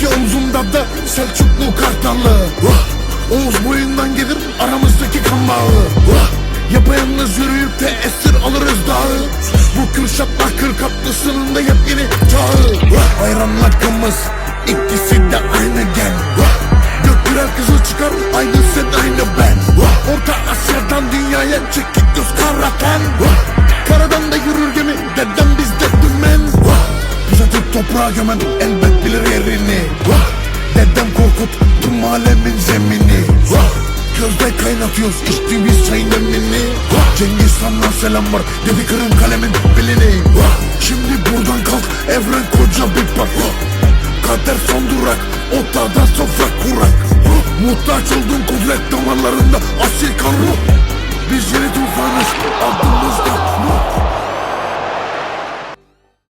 İki omzumda da Selçuklu Kartallı! Oğuz boyundan gelir aramızdaki kan bağı! Yapayalnız yürüyüp de esir alırız dağı Bu Kürşat'la kırkatlısının da yepyeni çağı Vah! Ayran lakımız ikisi de aynı gen Vah! Gök birer kızıl çıkar aynı sen aynı ben! Orta Asya'dan dünyaya çekik göz karaten toprağa gömen elbet bilir yerini Vah! Dedem Korkut tüm alemin zemini Vah! Gözde kaynatıyoruz içtiğimiz çayın demini Vah! Cengiz Han'dan selam var dedi kırın kalemin bilini Vah! Şimdi buradan kalk evren koca bir park Vah! Kader son durak Ortada sofra kurak Vah! Muhtaç oldun kudret damarlarında asil kan Biz yeni tufanız Vah!